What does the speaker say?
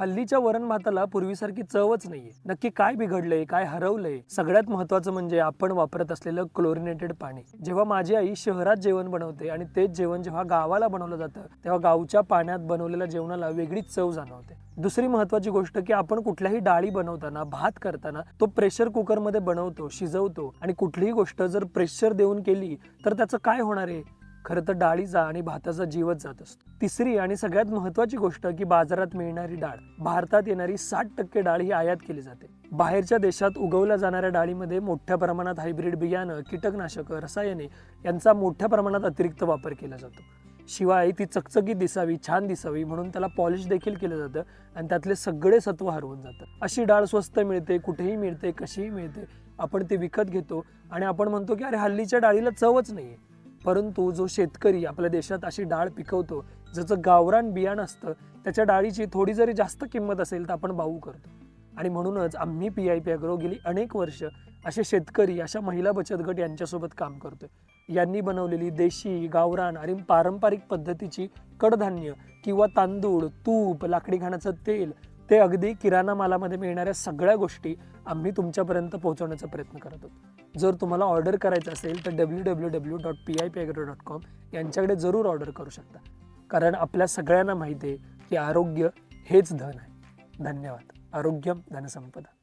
हल्लीच्या वरण भाताला पूर्वीसारखी चवच नाहीये. नक्की काय बिघडलंय काय हरवलंय? सगळ्यात महत्वाचं म्हणजे आपण वापरत असलेलं क्लोरिनेटेड पाणी. जेव्हा माझी आई शहरात जेवण बनवते आणि तेच जेवण जेव्हा गावाला बनवलं जातं तेव्हा गावच्या पाण्यात बनवलेल्या जेवणाला वेगळीच चव जाणवते. दुसरी महत्वाची गोष्ट की आपण कुठल्याही डाळी बनवताना भात करताना तो प्रेशर कुकरमध्ये बनवतो शिजवतो आणि कुठलीही गोष्ट जर प्रेशर देऊन केली तर त्याचं काय होणार आहे? खरं तर डाळीचा आणि भाताचा जीवच जात असतो. तिसरी आणि सगळ्यात महत्वाची गोष्ट की बाजारात मिळणारी डाळ. भारतात येणारी साठ टक्के डाळ ही आयात केली जाते. बाहेरच्या देशात उगवल्या जाणाऱ्या डाळीमध्ये मोठ्या प्रमाणात हायब्रिड बियाणं कीटकनाशकं रसायने यांचा मोठ्या प्रमाणात अतिरिक्त वापर केला जातो. शिवाय ती चकचकीत दिसावी छान दिसावी म्हणून त्याला पॉलिश देखील केलं जातं आणि त्यातले सगळे सत्व हरवून जातं. अशी डाळ स्वस्त मिळते कुठेही मिळते कशीही मिळते. आपण ती विकत घेतो आणि आपण म्हणतो की अरे हल्लीच्या डाळीला चवच नाहीये. परंतु जो शेतकरी आपल्या देशात अशी डाळ पिकवतो ज्याचं गावरान बियाणं असतं त्याच्या डाळीची थोडी जरी जास्त किंमत असेल तर आपण बाऊ करतो. आणि म्हणूनच आम्ही पी आय पी अग्रो गेली अनेक वर्ष असे शेतकरी अशा महिला बचत गट यांच्यासोबत काम करतोय. यांनी बनवलेली देशी गावरान आणि पारंपरिक पद्धतीची कडधान्य किंवा तांदूळ तूप लाकडी घाण्याचं तेल ते अगदी किराणा मालामध्ये मिळणाऱ्या सगळ्या गोष्टी आम्ही तुमच्यापर्यंत पोहोचवण्याचा प्रयत्न करत आहोत जर तुम्हाला ऑर्डर करायचं असेल तर W W W dot P I P dot com यांच्याकडे जरूर ऑर्डर करू शकता. कारण आपल्या सगळ्यांना माहिती आहे की आरोग्य हेच धन आहे. धन्यवाद. आरोग्यम धनसंपदा.